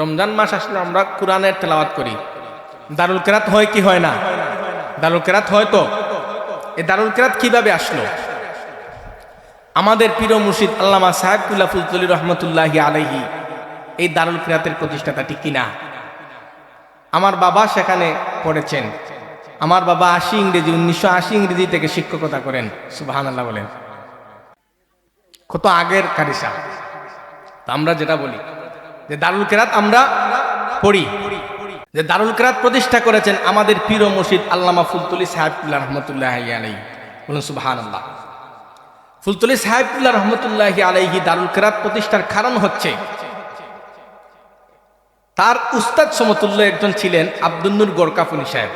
রমজান মাস আসলে আমরা কোরআনের তেলাওয়াত করি। দারুল কেরাত হয় কি হয় না? দারুল কেরাত হয় তো? এই দারুল কেরাত কীভাবে আসলো? আমাদের প্রিয় মুর্শিদ আল্লামা সাহেবুল্লাহ ফুলতলি রহমতুল্লাহি আলাইহি, এই দারুল কেরাতের প্রতিষ্ঠাতাটি কিনা? আমার বাবা সেখানে পড়েছেন। আমার বাবা আশি ইংরেজি, উনিশশো আশি ইংরেজি থেকে শিক্ষকতা করেন। সুবাহান আল্লাহ বলেন। কত আগের কারিসা আমরা যেটা বলি যে দারুল কেরাত আমরা পড়ি, যে দারুল কেরাত প্রতিষ্ঠা করেছেন আমাদের পীর মুর্শিদ আল্লামা ফুলতুলি সাহেবুল্লাহ রহমতুল্লাহ আলাই বলুন সুবাহান আল্লাহ ফুলতুলি সাহেবুল্লাহ রহমতুল্লাহ আলাইহি দারুল কেরাত প্রতিষ্ঠার কারণ হচ্ছে, তার উস্তাদ সমতুল্য একজন ছিলেন আব্দুন্নুর গোরকাফনি সাহেব।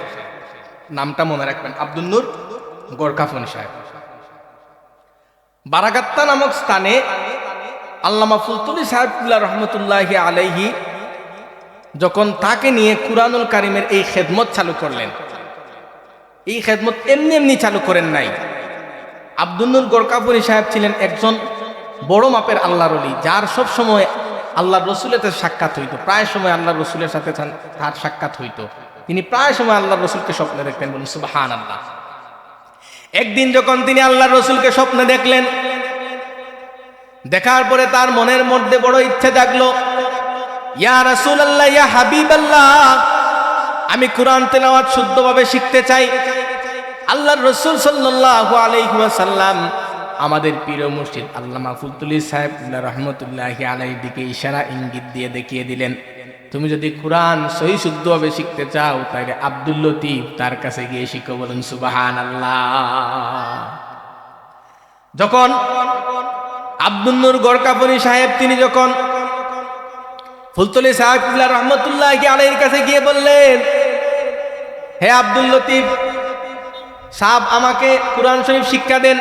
নামটা মনে রাখবেন আব্দুন্নুর গোরকাফনি সাহেব। বারাগাত্তা নামক স্থানে আল্লামা ফুলতুলি সাহেবুল্লাহ রহমতুল্লাহ আলাইহি যখন তাকে নিয়ে কুরআনুল কারিমের এই খেদমত চালু করলেন। এই খেদমত এমনি এমনি চালু করেন নাই। আব্দুল্নুর গোরকাপুরি সাহেব ছিলেন একজন বড় মাপের আল্লাহর অলি যার সব সময় আল্লাহ রসুলের সাক্ষাৎ হইত। প্রায় সময় আল্লাহ রসুলের সাথে তার সাক্ষাৎ হইত। তিনি প্রায় সময় আল্লাহ রসুলকে স্বপ্নে দেখতেন বলুন সুবাহান আল্লাহ একদিন যখন তিনি আল্লাহ রসুলকে স্বপ্নে দেখলেন দেখার পরে তার মনের মধ্যে বড় ইচ্ছে জাগলো। ইয়া রাসূল আল্লাহ ইয়া হাবিব আল্লাহ আমি কোরআন তেলাওয়াত শুদ্ধভাবে শিখতে চাই। আল্লাহর রসুল সাল্লাল্লাহু আলাইহি ওয়াসাল্লাম আমাদের প্রিয় মুর্শিদ আল্লামা সাহেব রহমতুল্লাহি আলাইহির দিকে ইশারা, ইঙ্গিত দিয়ে দেখিয়ে দিলেন, তুমি যদি কোরআন সহি শুদ্ধভাবে শিখতে চাও তাহলে আব্দুল লতিফ তার কাছে গিয়ে শিখো বলুন সুবাহান আল্লাহ যখন আব্দুল গড়কাপুরি সাহেব, তিনি যখন ফুলতলি সাহেবুল্লাহ রহমতুল্লাহ আলাইহির কাছে গিয়ে বললেন, হে আব্দুল লতিফ, সাহেব আমাকে কোরআন শরীফ শিক্ষা দেন।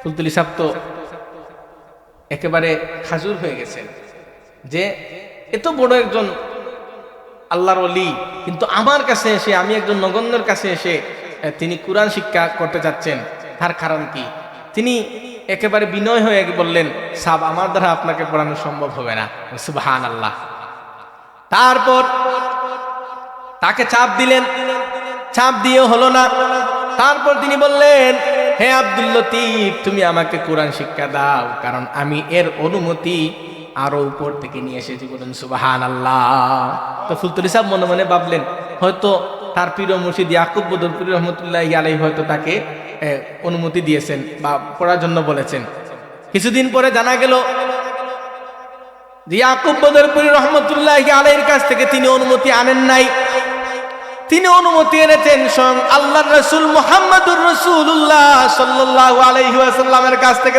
ফুলতলি সাহেব তো একেবারে খাজুর হয়ে গেছেন যে এত বড় একজন আল্লাহর অলি কিন্তু আমার কাছে এসে, আমি একজন নগণ্যের কাছে এসে তিনি কোরআন শিক্ষা করতে যাচ্ছেন। তার কারণ কি? তিনি একেবারে বিনয় হয়ে বললেন, সাব, আমার দ্বারা আপনাকে পড়ানো সম্ভব হবে না। সুবাহান আল্লাহ তারপর তাকে চাপ দিলেন। চাপ দিয়ে হলো না। তারপর তিনি বললেন, হে আব্দুল লতিফ, তুমি আমাকে কোরআন শিক্ষা দাও, কারণ আমি এর অনুমতি আরও উপর থেকে নিয়ে এসেছি বলুন সুবাহান আল্লাহ তো ফুলতুলি সাহেব মনে মনে ভাবলেন, হয়তো তার প্রিয় মুর্শিদ ইয়াকুব বদরপুর রহমতুল্লাহ আলাই হয়তো তাকে অনুমতি দিয়েছেন বা পড়ার জন্য বলেছেন। কিছুদিন পরে জানা গেল যে কাছ থেকে তিনি অনুমতি আনেন নাই। তিনি অনুমতি এনেছেন আল্লাহ রসুল মোহাম্মদুর কাছ থেকে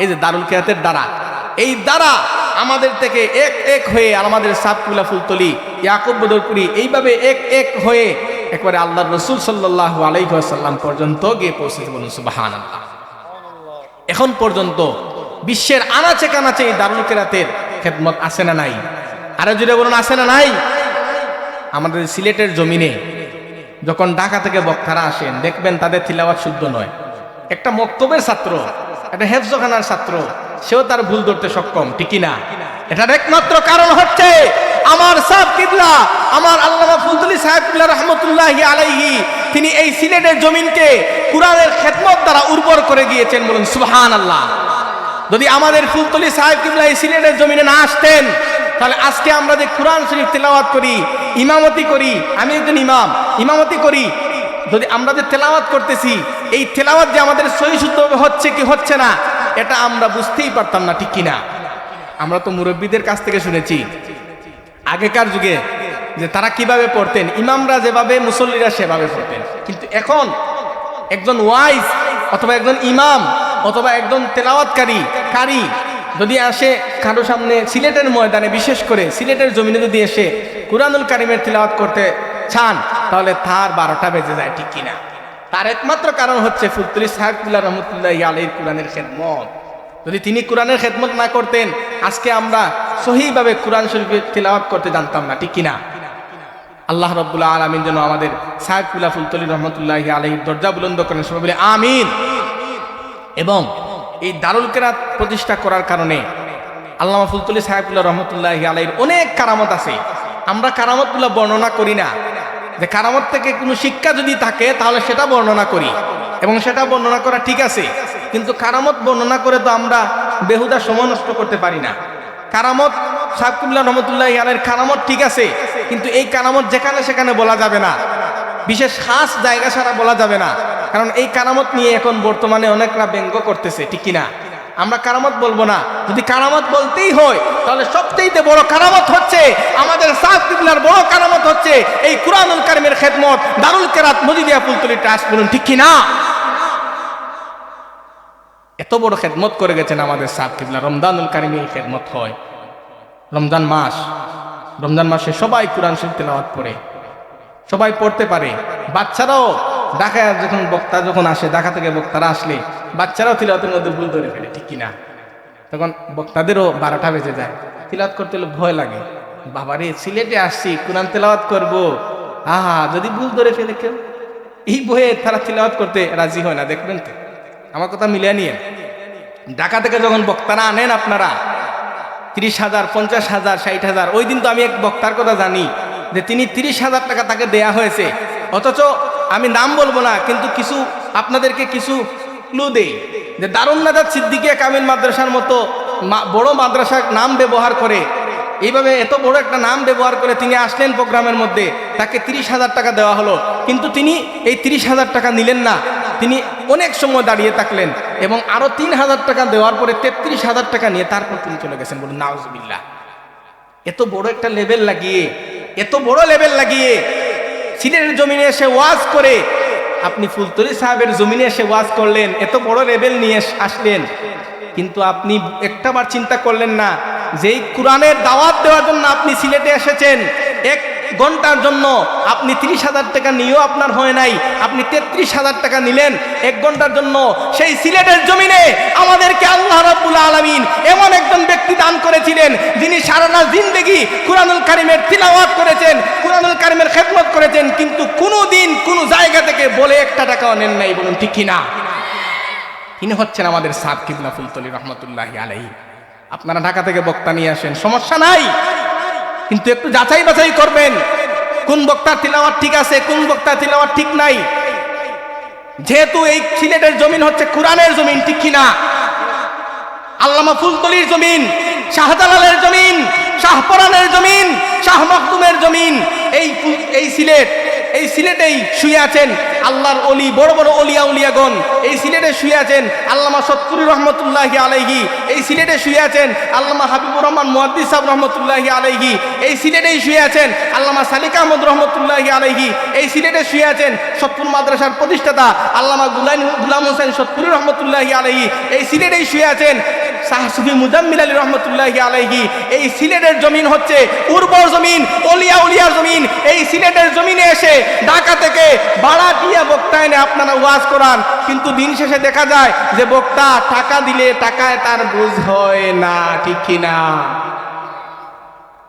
এই যে দারুল দ্বারা, এই দ্বারা আমাদের থেকে এক এক হয়ে আমাদের সাবকুলা ফুলতলি, ইয়াকুব বদরপুরি এইভাবে এক এক হয়ে একবারে আল্লাহ রসুল সাল্লাহ আলাইসাল্লাম পর্যন্ত গিয়ে পৌঁছেছে বলুন সুবাহান এখন পর্যন্ত বিশ্বের আনাচে কানাচে এই দারুল কেরাতের খেদমত আছে না নাই? আরও জুড়ে বলুন, আছে না নাই? আমাদের সিলেটের জমিনে যখন ঢাকা থেকে বক্তারা আসেন, দেখবেন তাদের তিলাওয়াত শুদ্ধ নয়। একটা মক্তবের ছাত্র, একটা হেফজখানার ছাত্র, সেও তার ভুল ধরতে সক্ষম ঠিকই না? এটার একমাত্র কারণ হচ্ছে আমার সাহেব কিবলা, আমার আল্লামা ফুলতুলি সাহেবুল্লাহ রহমতুল্লাহ আলাইহি, তিনি এই সিলেটের জমিনকে কোরআনের খেদমত দ্বারা উর্বর করে গিয়েছেন বলুন সুহান আল্লাহ যদি আমাদের ফুলতলি সাহেব কিবলা এই সিলেটের জমিনে না আসতেন, তাহলে আজকে আমরা যে কোরআন শরীফ তেলাওয়াত করি, ইমামতি করি, আমি একজন ইমাম, ইমামতি করি, যদি আমরা যে তেলাওয়াত করতেছি, এই তেলাওয়াত যে আমাদের সহি হচ্ছে কি হচ্ছে না, এটা আমরা বুঝতেই পারতাম না, ঠিক কিনা? আমরা তো মুরব্বীদের কাছ থেকে শুনেছি। আগেকার যুগে যে তারা কীভাবে পড়তেন, ইমামরা যেভাবে, মুসল্লিরা সেভাবে পড়তেন। কিন্তু এখন একজন ওয়াইজ অথবা একজন ইমাম অথবা একজন তেলাওয়াতকারী, কারি যদি আসে কারও সামনে সিলেটের ময়দানে, বিশেষ করে সিলেটের জমিনে যদি এসে কুরআনুল কারিমের তেলাওয়াত করতে চান, তাহলে তার বারোটা বেজে যায়, ঠিক কিনা? তার একমাত্র কারণ হচ্ছে ফুলতুলি সাহেবুল্লাহ রহমতুল্লাহ আলীর কোরআনের খেদমত। যদি তিনি কোরআনের খেদমত না করতেন, আজকে আমরা সহিভাবে কোরআন শরীফের তিলাওয়াত করতে জানতাম না, ঠিক কিনা? আল্লাহ রব্বুল্লাহ আলমিন যেন আমাদের সাহেবুল্লাহ ফুলতলি রহমতুল্লাহ আলহীর দরজা বুলন্দ করেন, সবাই বলে আমিন। এবং এই দারুল কেরাত প্রতিষ্ঠা করার কারণে আল্লামা ফুলতুলি সাহেবুল্লাহ রহমতুল্লাহ আলাইর অনেক কারামত আছে। আমরা কারামতগুলো বর্ণনা করি না। যে কারামত থেকে কোনো শিক্ষা যদি থাকে, তাহলে সেটা বর্ণনা করি। এবং সেটা বর্ণনা করা ঠিক আছে। কিন্তু কারামত বর্ণনা করে তো আমরা বেহুদা সময় নষ্ট করতে পারি না। কারামত সাহেবুল্লাহ রহমতুল্লাহ আলাইর কারামত ঠিক আছে, কিন্তু এই কারামত যেখানে সেখানে বলা যাবে না। বিশেষ খাস জায়গা ছাড়া বলা যাবে না, কারণ এই কারামত নিয়ে এখন বর্তমানে অনেকরা ব্যঙ্গ করতেছে, ঠিক কিনা? আমরা কারামত বলব না। যদি কারামত বলতেই হয়, তাহলে সবচেয়ে বড় কারামত হচ্ছে আমাদের সাত বড় কারামত হচ্ছে এই কুরআনুল কারিমের খেদমত, দারুল কেরাত মজিদিয়া ফুলতলি ট্রাস্ট বলুন, ঠিক কিনা? এত বড় খেদমত করে গেছেন আমাদের সাত কিবলা। রমদানুল কারিমে এই খেদমত হয়। রমজান মাস, রমজান মাসে সবাই কোরআন শরীফ তেলাওয়াত করে। সবাই পড়তে পারে। বাচ্চারাও ঢাকায় যখন বক্তা যখন আসে, ঢাকা থেকে বক্তারা আসলে, বাচ্চারাও তিলাওয়াতের মধ্যে ভুল ধরে ফেলে, ঠিক কিনা? তখন বক্তাদেরও বারোটা বেজে যায়। তিলাওয়াত করতে হলে ভয় লাগে। বাবারে, সিলেটে আসছি, কোরআন তেলাওয়াত করব। আহা, যদি ভুল ধরে ফেলে কেউ? এই বইয়ে তারা তিলাওয়াত করতে রাজি হয় না, দেখবেন তো। আমার কথা মিলিয়ে নিয়ে। ঢাকা থেকে যখন বক্তারা আনেন আপনারা, তিরিশ হাজার, পঞ্চাশ হাজার, ষাট হাজার, ওই দিন তো আমি এক বক্তার কথা জানি যে তিনি তিরিশ হাজার টাকা তাকে দেয়া হয়েছে। অথচ আমি নাম বলব না, কিন্তু কিছু আপনাদেরকে কিছু ক্লু দেই যে দারুণ নাজাদ সিদ্দিকিয়া কামিল মাদ্রাসার মতো বড় মাদ্রাসার নাম ব্যবহার করে, এইভাবে এত বড় একটা নাম ব্যবহার করে তিনি আসলেন প্রোগ্রামের মধ্যে, তাকে তিরিশ হাজার টাকা দেওয়া হলো। কিন্তু তিনি এই তিরিশ হাজার টাকা নিলেন না। তিনি অনেক সময় দাঁড়িয়ে থাকলেন এবং আরও তিন হাজার টাকা দেওয়ার পরে তেত্রিশ হাজার টাকা নিয়ে তারপর তিনি চলে গেছেন। বলুন নাউজবিল্লা এত বড় একটা লেভেল লাগিয়ে, এত বড় লেভেল লাগিয়ে সিলেটের জমিনে এসে ওয়াজ করে, আপনি ফুলতলি সাহেবের জমিনে এসে ওয়াজ করলেন, এত বড় লেভেল নিয়ে আসলেন। কিন্তু আপনি একটাবার চিন্তা করলেন না, যেই কোরআনের দাওয়াত দেওয়ার জন্য আপনি সিলেটে এসেছেন, এক ঘণ্টার জন্য আপনি তিরিশ হাজার টাকা নিয়েও আপনার হয় নাই। আপনি তেত্রিশ হাজার টাকা নিলেন, এক ঘণ্টার জন্য সেই সিলেটের জমিনে আমাদেরকে আল্লাহ রাব্বুল আলামিন এমন একজন ব্যক্তি দান করেছিলেন, যিনি সারানা জিন্দেগি কুরআনুল কারিমের তিলাওয়াত করেছেন, কুরআনুল কারিমের খেদমত করেছেন, কিন্তু কোনো দিন কোনো জায়গা থেকে বলে একটা টাকাও নেন নাই, বলুন ঠিক কিনা? তিনি হচ্ছেন আমাদের সাদ কিবলা ফুলতলি রহমতুল্লাহ আলাই আপনারা ঢাকা থেকে বক্তা নিয়ে আসেন, সমস্যা নাই। কিন্তু একটু যাচাই বাছাই করবেন। কোন বক্তার তিলাওয়াত ঠিক আছে, কোন বক্তার তিলাওয়াত ঠিক নাই। যেহেতু এই সিলেটের জমিন হচ্ছে কোরআনের জমিন, ঠিক কিনা? আল্লামা ফুলতলির জমিন, শাহজালালের জমিন, শাহপরানের জমিন শাহ মখদুমের জমিন, এই এই সিলেট এই সিলেটেই শুয়ে আছেন আল্লাহর অলি বড় বড় অলিয়া উলিয়াগণ। এই সিলেটে শুয়ে আছেন আল্লামা সত্তুরি রহমতুল্লাহি আলাইহি। এই সিলেটে শুয়ে আছেন আল্লামা হাবিবুর রহমান মুহাদ্দিস সাহেব রহমতুল্লাহি আলাইহি। এই সিলেটেই শুয়ে আছেন আল্লামা সালিক আহমদ রহমতুল্লাহি আলাইহি। এই সিলেটে শুয়ে আছেন সত্তুর মাদ্রাসার প্রতিষ্ঠাতা আল্লামা গুলাম হোসেন সত্তুরি রহমতুল্লাহি আলাইহি। এই সিলেটেই শুয়ে আছেন সাহসুফি মুজাম্মিল আলী রহমতুল্লাহি আলাইহি, এই সিলেটের জমিন হচ্ছে উর্বর জমিন, অলিয়া উলিয়ার জমিন। এই সিলেটের জমিনে এসে ঢাকা থেকে ভাড়া দিয়ে বক্তা এনে আপনারা ওয়াজ করান। কিন্তু দিন শেষে দেখা যায় যে বক্তা টাকা দিলে টাকায় তার বুঝ হয় না, ঠিক কিনা?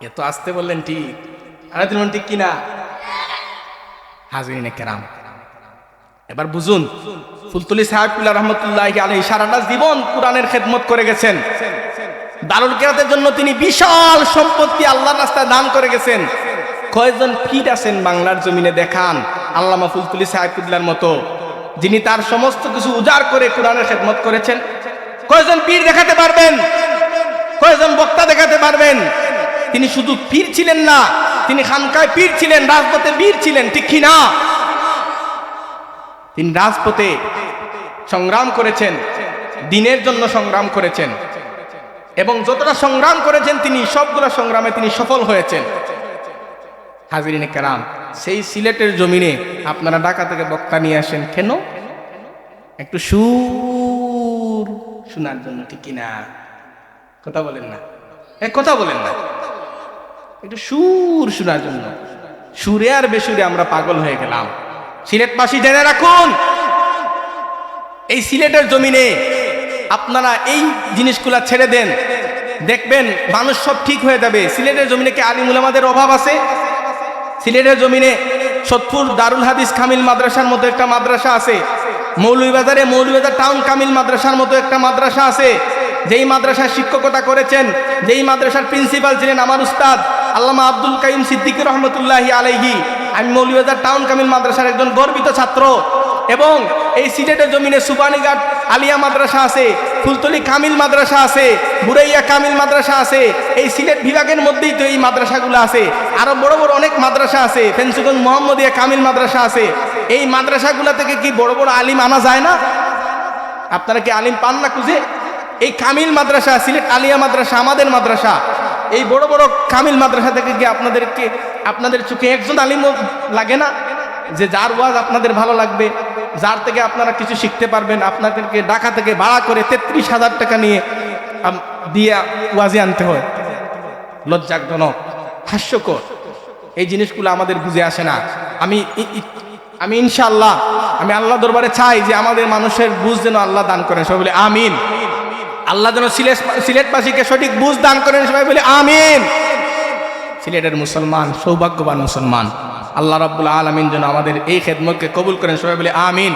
এত আসতে বললেন ঠিক। আর বললেন, ঠিক কিনা? হাজরিনে কেরাম। এবার বুঝুন, ফুলতুলি সাহেবুল্লাহ রহমতুল্লাহ আলহী সারাটা জীবন কোরআনের খেদমত করে গেছেন। দারুল কেরাতের জন্য তিনি বিশাল সম্পত্তি আল্লাহর রাস্তায় দান করে গেছেন। কয়েকজন ফিট আছেন বাংলার জমিনে দেখান, আল্লামা ফুলতুলি সাহেবুল্লাহর মতো। যিনি তার সমস্ত কিছু উজাড় করে কোরআনের খেদমত করেছেন। কয়েকজন পীর দেখাতে পারবেন? কয়েকজন বক্তা দেখাতে পারবেন? তিনি শুধু পীর ছিলেন না, তিনি খানকায় পীর ছিলেন, রাজপথে বীর ছিলেন, ঠিক না তিনি রাজপথে সংগ্রাম করেছেন, দিনের জন্য সংগ্রাম করেছেন। এবং যতটা সংগ্রাম করেছেন তিনি, সবগুলো সংগ্রামে তিনি সফল হয়েছেন। হাজিরিনে কেরাম, সেই সিলেটের জমিনে আপনারা ঢাকা থেকে বক্তা নিয়ে আসেন কেন? একটু সুর শোনার জন্য ঠিক কিনা? কথা বলেন না। এ কথা বলেন না। একটু সুর শোনার জন্য। সুরে আর বেসুরে আমরা পাগল হয়ে গেলাম। সিলেটবাসী জেনে রাখুন, এই সিলেটের জমিনে আপনারা এই জিনিসগুলা ছেড়ে দেন। দেখবেন মানুষ সব ঠিক হয়ে যাবে। সিলেটের জমিনে কি আলিমুল আমাদের অভাব আছে? সিলেটের জমিনে সতপুর দারুল হাদিস কামিল মাদ্রাসার মতো একটা মাদ্রাসা আছে। মৌলভীবাজারে মৌলভীবাজার টাউন কামিল মাদ্রাসার মতো একটা মাদ্রাসা আছে। যেই মাদ্রাসায় শিক্ষকতা করেছেন, যেই মাদ্রাসার প্রিন্সিপাল ছিলেন আমার উস্তাদ আল্লামা আব্দুল কাইম সিদ্দিক রহমতুল্লাহি আলাইহি আমি মৌলিবাজার টাউন কামিল মাদ্রাসার একজন গর্বিত ছাত্র। এবং এই সিলেটের জমিনে সুবানীঘাট আলিয়া মাদ্রাসা আছে, ফুলতলি কামিল মাদ্রাসা আছে বুরাইয়া কামিল মাদ্রাসা আছে, এই সিলেট বিভাগের মধ্যেই তো এই মাদ্রাসাগুলো আছে। আরও বড় বড় অনেক মাদ্রাসা আছে, ফেন্সুগঞ্জ মোহাম্মদিয়া কামিল মাদ্রাসা আছে। এই মাদ্রাসাগুলো থেকে কি বড় বড় আলিম আনা যায় না? আপনারা কি আলিম পান না খুঁজে? এই কামিল মাদ্রাসা, সিলেট আলিয়া মাদ্রাসা, আমাদের মাদ্রাসা, এই বড় বড় কামিল মাদ্রাসা থেকে কি আপনাদেরকে আপনাদের চোখে একজন আলিম লাগে না? যে যার ওয়াজ আপনাদের ভালো লাগবে, যার থেকে আপনারা কিছু শিখতে পারবেন, আপনাদেরকে ঢাকা থেকে ভাড়া করে তেত্রিশ হাজার টাকা নিয়ে দিয়ে ওয়াজে আনতে হয়। লজ্জাজনক, হাস্যকর। এই জিনিসগুলো আমাদের বুঝে আসে না। আমি আমি ইনশাআল্লাহ, আমি আল্লাহ দরবারে চাই যে আমাদের মানুষের বুঝ যেন আল্লাহ দান করেন। সবাই বলে, আমিন। আল্লাহ যেন সিলেট সিলেটবাসীকে সঠিক বুঝ দান করেন, সবাই বলে, আমিন। সিলেটের মুসলমান, সৌভাগ্যবান মুসলমান। আল্লাহ রাবুল আলমিন যেন আমাদের এই খেদমতকে কবুল করেন। সবাই বলে, আমিন।